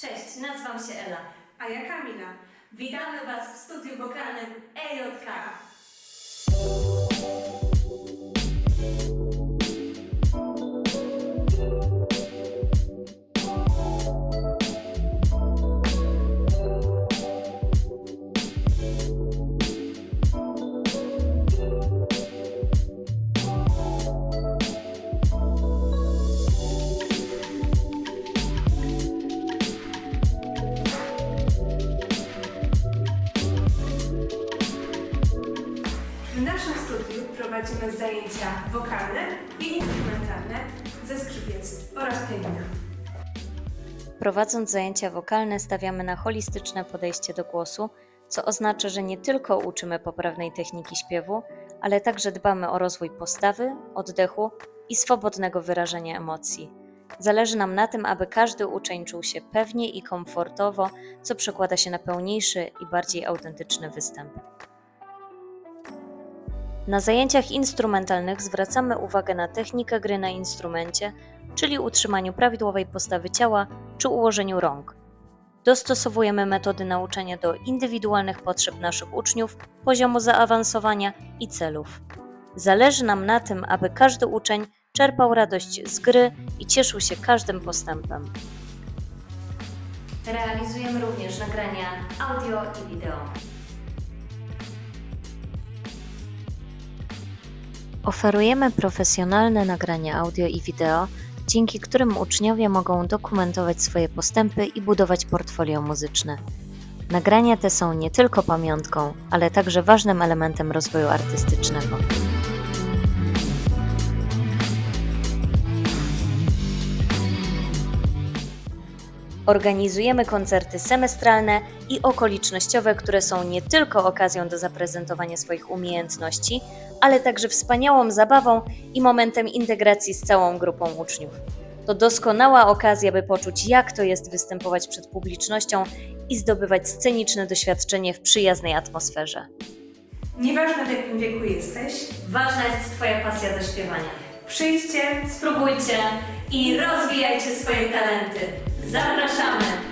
Cześć, nazywam się Ela. A ja Kamila. Witamy Was w studiu wokalnym EJK. W naszym studiu prowadzimy zajęcia wokalne i instrumentalne ze skrzypiec oraz pianina. Prowadząc zajęcia wokalne, stawiamy na holistyczne podejście do głosu, co oznacza, że nie tylko uczymy poprawnej techniki śpiewu, ale także dbamy o rozwój postawy, oddechu i swobodnego wyrażenia emocji. Zależy nam na tym, aby każdy uczeń czuł się pewnie i komfortowo, co przekłada się na pełniejszy i bardziej autentyczny występ. Na zajęciach instrumentalnych zwracamy uwagę na technikę gry na instrumencie, czyli utrzymaniu prawidłowej postawy ciała czy ułożeniu rąk. Dostosowujemy metody nauczania do indywidualnych potrzeb naszych uczniów, poziomu zaawansowania i celów. Zależy nam na tym, aby każdy uczeń czerpał radość z gry i cieszył się każdym postępem. Realizujemy również nagrania audio i wideo. Oferujemy profesjonalne nagrania audio i wideo, dzięki którym uczniowie mogą dokumentować swoje postępy i budować portfolio muzyczne. Nagrania te są nie tylko pamiątką, ale także ważnym elementem rozwoju artystycznego. Organizujemy koncerty semestralne i okolicznościowe, które są nie tylko okazją do zaprezentowania swoich umiejętności, ale także wspaniałą zabawą i momentem integracji z całą grupą uczniów. To doskonała okazja, by poczuć, jak to jest występować przed publicznością i zdobywać sceniczne doświadczenie w przyjaznej atmosferze. Nieważne w jakim wieku jesteś, Ważna jest Twoja pasja do śpiewania. przyjdźcie Spróbujcie i rozwijajcie swoje talenty. Zapraszamy!